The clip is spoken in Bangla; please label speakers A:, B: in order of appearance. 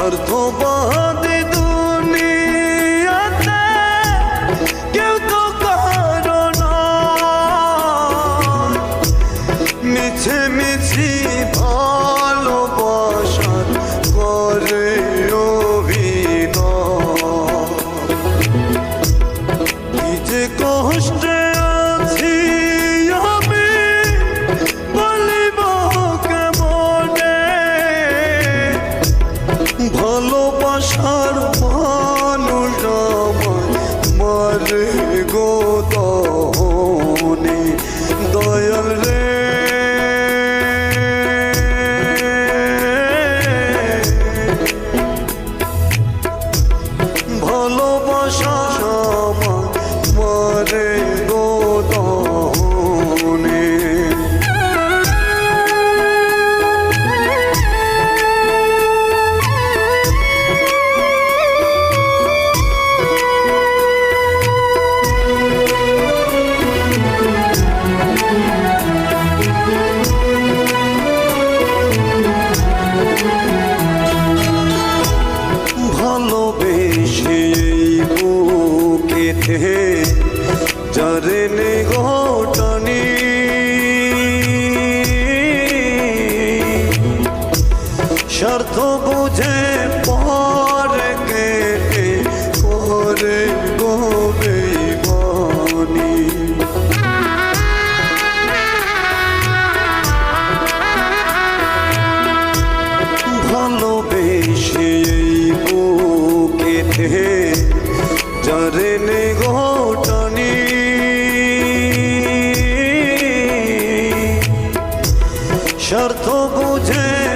A: স্বার্থবাদী দুনিয়াতে কেউ তো কারণ মিছে মিছি ভালোবাসার করে অভিনয় কি যে কষ্টে আমার মারে গো এই বুকেতে যারে ঘটনি স্বার্থ বুঝে যারে নে ঘটনি স্বার্থ বুঝে